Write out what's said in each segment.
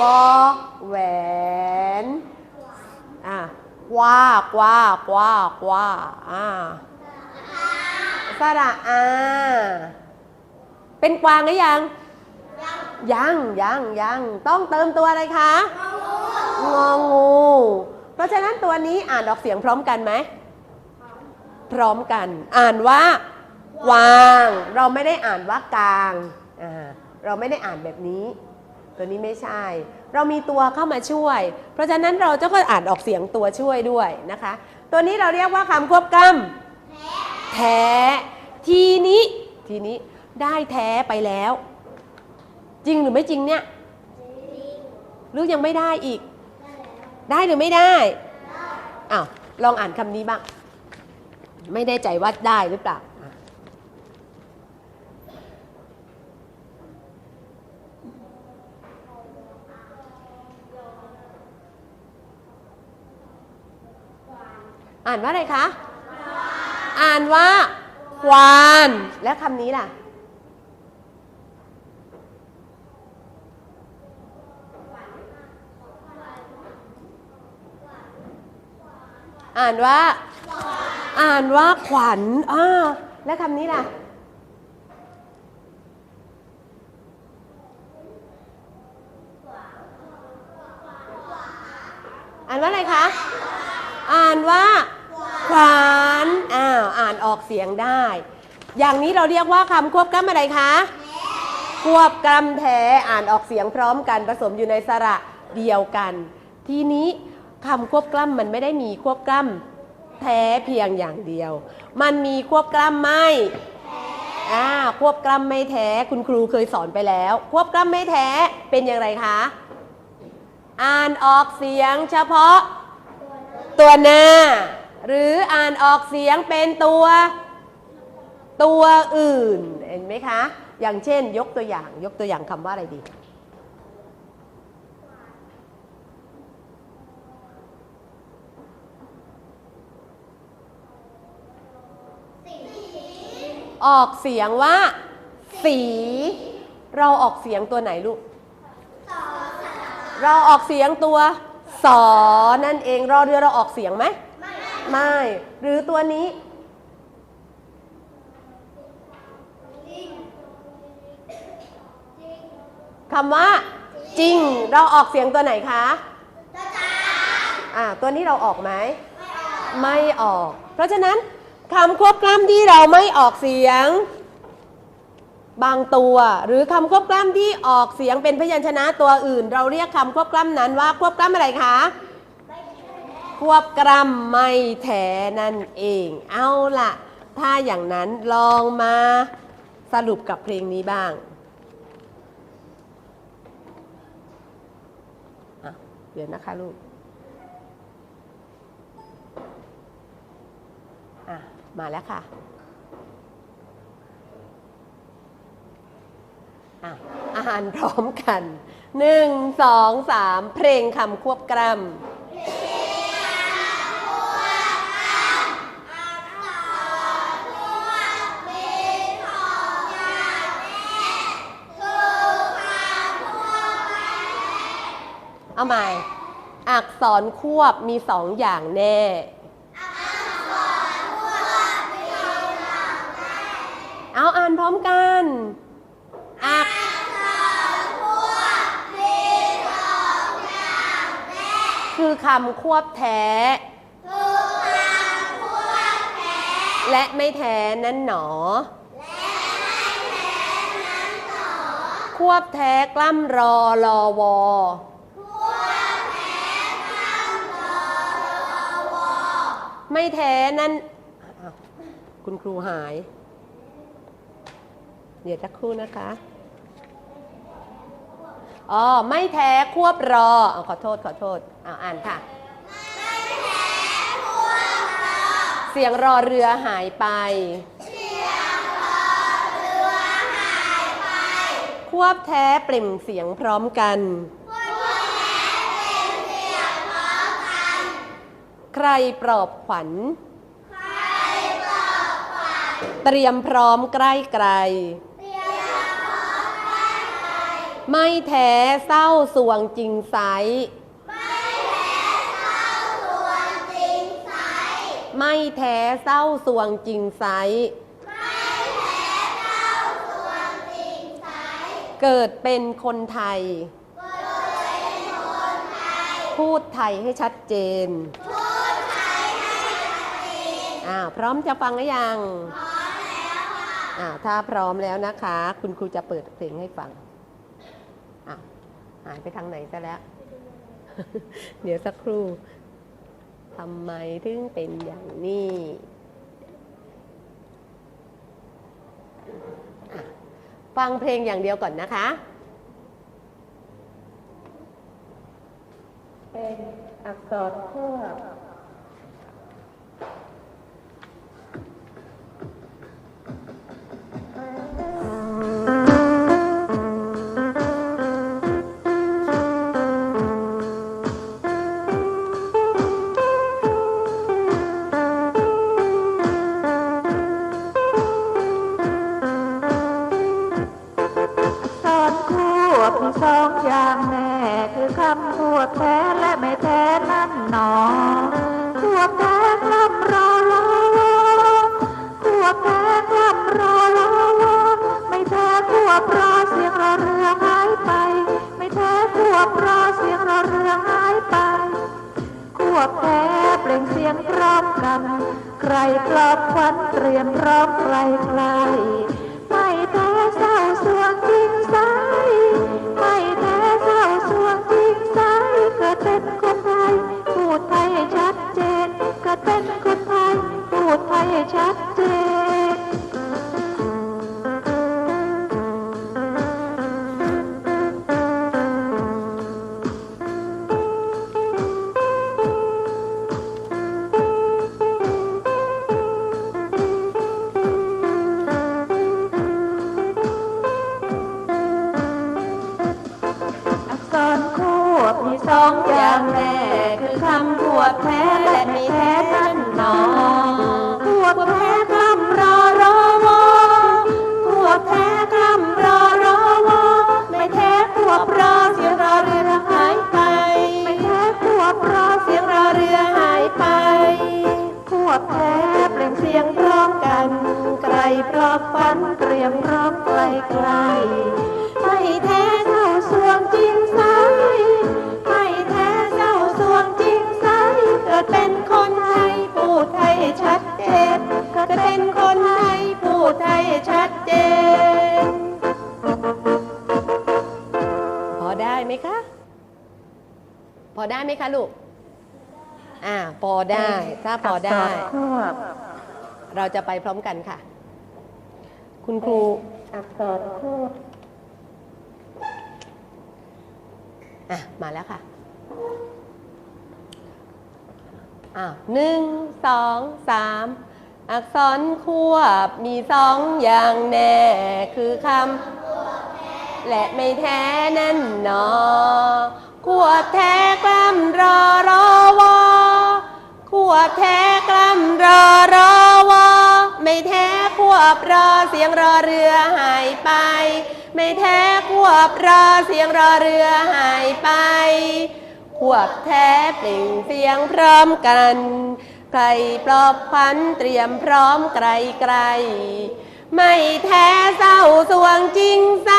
วอแหวนอะกว่ากว่ากว่ากว่าอ่าสระอาเป็นกวางหรือยัง ยังยังยังต้องเติมตัวอะไรคะงองู เพราะฉะนั้นตัวนี้อ่านออกเสียงพร้อมกันไหม พร้อมกัน อ่านว่ากวาง เราไม่ได้อ่านว่ากลางอ่าเราไม่ได้อ่านแบบนี้ ตัวนี้ไม่ใช่ เรามีตัวเข้ามาช่วย เพราะฉะนั้นเราจะก็อ่านออกเสียงตัวช่วยด้วยนะคะ ตัวนี้เราเรียกว่าคำควบกำแท้ ทีนี้ ทีนี้ได้แท้ไปแล้ว จริงหรือไม่จริงเนี่ยหรือยังไม่ได้อีก ได้หรือไม่ได้อ้าวลองอ่านคำนี้บ้าง ไม่แน่ใจว่าได้หรือเปล่าานว่าอะไรคะ อ่านว่าควาน และคำนี้ล่ะ อ่านว่า อ่านว่าขวัญอ่าและคำนี้ล่ะอ่านว่าอะไรคะ อ่านว่า ขวานอ้าวอ่านออกเสียงได้ อย่างนี้เราเรียกว่าคำควบกล้ำอะไรคะควบกล้ำแท้อ่านออกเสียงพร้อมกันผสมอยู่ในสระเดียวกัน ทีนี้คำควบกล้ำมันไม่ได้มีควบกล้ำแท้เพียงอย่างเดียว มันมีควบกล้ำไม่อ่าควบกล้ำไม่แท้คุณครูเคยสอนไปแล้ว ควบกล้ำไม่แท้เป็นอย่างไรคะ อ่านออกเสียงเฉพาะตัวหน้า หรืออ่านออกเสียงเป็นตัวตัวอื่น เห็นไหมคะ อย่างเช่น ยกตัวอย่าง ยกตัวอย่างคำว่าอะไรดี ออกเสียงว่า สี เราออกเสียงตัวไหนลูก เราออกเสียงตัวสอนั่นเอง รอเรือเราออกเสียงไหม ไม่ หรือตัวนี้ คำว่า จริง เราออกเสียงตัวไหนคะอ่า ตัวนี้เราออกไหม ไม่ออก เพราะฉะนั้นคำควบกล้ำที่เราไม่ออกเสียง บางตัว หรือคำควบกล้ำที่ออกเสียงเป็นพยัญชนะตัวอื่น เราเรียกคำควบกล้ำนั้นว่าควบกล้ำอะไรคะ ควบกล้ำไม่แท้นั่นเอง เอาละถ้าอย่างนั้นลองมาสรุปกับเพลงนี้บ้าง เดี๋ยวนะคะลูกมาแล้วค่ะอ่านพร้อมกัน หนึ่ง สอง สาม เพลงคำควบกล้ำ เอาใหม่ อักษรควบมีสองอย่างแน่ เอาอ่านพร้อมกัน อักคือคำควบแท้ และไม่แท้นั้นหนอ ควบแท้กล้ำรอรอวอ ไม่แท้นั้นอ้าวคุณครูหาย เดี๋ยวสักครู่นะคะอ๋อไม่แท้ควบรออขอโทษขอโทษเอาอ่านค่ะเสียงรอเรือหายไปควบแท้เปล่งเสียงพร้อมกัน ใครปลอบขวัญเตรียมพร้อมใกล้ไกล ไม่แท้เศร้าสวงจริงไซไม่แท้เศร้าสวงจริงไซเกิดเป็นคนไทย พูดไทยให้ชัดเจน อ่าพร้อมจะฟังหรือยัง พร้อมแล้วค่ะอ่าถ้าพร้อมแล้วนะคะ คุณครูจะเปิดเพลงให้ฟังอะหายไปทางไหนซะแล้ว เดี๋ยวสักครู่ทำไมถึงเป็นอย่างนี้ฟังเพลงอย่างเดียวก่อนนะคะ เป็นอักษรควบ สองอย่างแน่คือคำควบแท้และไม่แท้นั่นหนอควแท้กล้ำรอรอควแท้กล้ำรอรอไม่แท้ควบรอเสียงรอเรือหายไป ไม่แท้ควบรอเสียงรอเรือหายไปควบแท้เปล่งเสียงพร้อมกัน ใครปลอบควันเตรียมพร้อมใครใคร ชัดเจนอักษรควบมีสองอย่างแน่คือคำควบแท้และม่แท้ ฝันเตรียมร้อมไกลไกลไม่แท้เจ้าสวงจริงใสไม่แท้เจ้าสวงจริงใสเกิดเป็นคนไทยพูดไทยชัดเจนเกิดเป็นคนไทยพูดไทยชัดเจน พอได้ไหมคะ พอได้ไหมคะลูก อ่า พอได้ ถ้าพอได้ เราจะไปพร้อมกันค่ะ คุณครูอักษรควบอะ มาแล้วค่ะอ่าหนึ่งสองสามอักษรควบมีสองอย่างแน่ คือคำและไม่แท้นั่นหนอ ควบแท้กล้ำรอรอวอควบแท้กล้ำรอรอวอไม่แท้คว บรอเสียงรอเรือหายไป ไม่แท้ควบรอเสียงรอเรือหายไป ควบแท้เปล่งเสียงพร้อมกันใครปลอบขวัญเตรียมพร้อมไกลไกล ไม่แท้เศร้าสวงจริงใส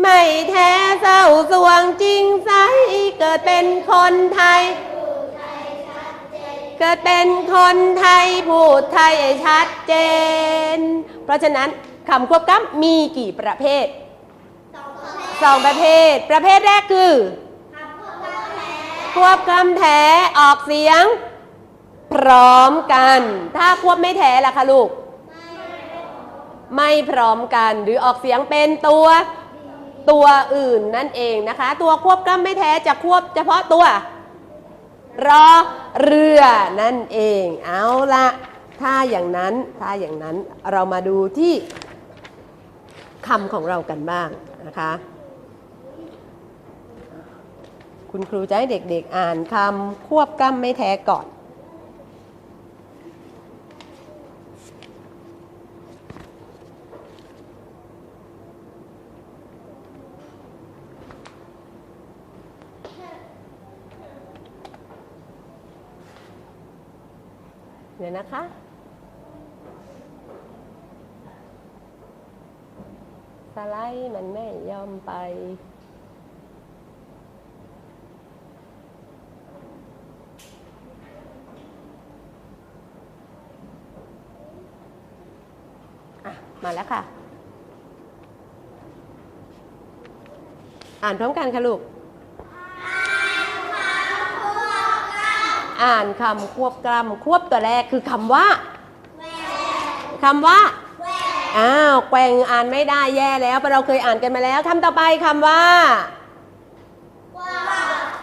ไม่แท้เศร้าสวงจริงใสเกิดเป็นคนไทย เกิดเป็นคนไทยพูดไทยให้ชัดเจน เพราะฉะนั้นคำควบกล้ำมีกี่ประเภทสองประเภท ประเภทแรกคือควบกำแท้ออกเสียง พร้อมกัน ถ้าควบไม่แท้ล่ะคะลูก ไม่พร้อมกันหรือออกเสียงเป็นตัวตัวอื่นนั่นเองนะคะ ตัวควบกล้ำไม่แท้จะควบเฉพาะตัว รอเรือนั่นเอง เอาละถ้าอย่างนั้นถ้าอย่างนั้นเรามาดูที่คำของเรากันบ้างนะคะ คุณครูจะให้เด็กๆอ่านคำควบกล้ำไม่แท้ก่อน เดี๋ยวนะคะ สไลด์มันไม่ยอมไป อะ มาแล้วค่ะ อ่านพร้อมกันค่ะลูก อ่านคำควบกล้ำควบตัวแรกคือคำว่าคำว่าอ้าวแกว่งอ่านไม่ได้แย่แล้วเพราะเราเคยอ่านกันมาแล้วคำต่อไปคำว่า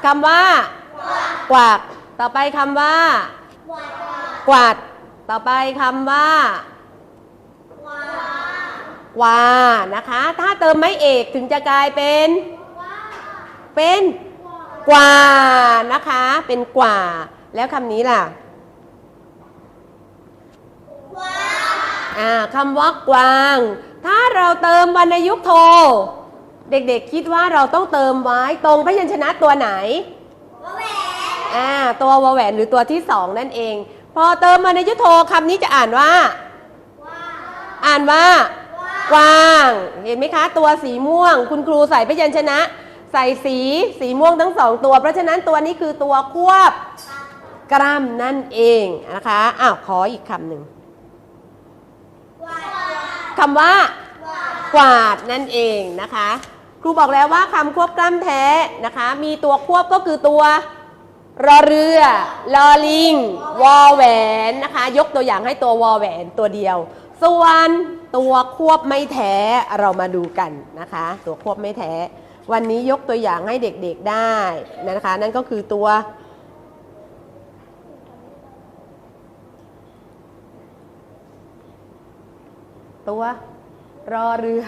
คำว่ากวาดต่อไปคำว่ากวาดต่อไปคำว่าวานะคะ ถ้าเติมไม่เอกถึงจะกลายเป็น เป็นกว่านะคะ เป็นกว่า แล้วคำนี้ล่ะอ่าคำว่ากวาง ถ้าเราเติมวรรณยุกต์โท เด็กๆคิดว่าเราต้องเติมไว้ตรงพยัญชนะตัวไหนอ่าตัววอแหวนหรือตัวที่สองนั่นเอง พอเติมวรรณยุกต์โทคำนี้จะอ่านว่า อ่านว่า กวาง เห็นไหมคะ ตัวสีม่วง คุณครูใส่พยัญชนะ ใส่สีสีม่วงทั้งสองตัว เพราะฉะนั้นตัวนี้คือตัวควบ กล้ำนั่นเองนะคะอ้าวขออีกคำหนึ่งคำว่ากวาดนั่นเองนะคะ ครูบอกแล้วว่าคำควบกล้ำแท้นะคะ มีตัวควบก็คือตัวรอเรือลอลิง วอแหวนนะคะ ยกตัวอย่างให้ตัววอแหวนตัวเดียว ส่วนตัวควบไม่แท้เรามาดูกันนะคะ ตัวควบไม่แท้ วันนี้ยกตัวอย่างให้เด็กๆได้นะคะ นั่นก็คือตัว ตัว รอเรือ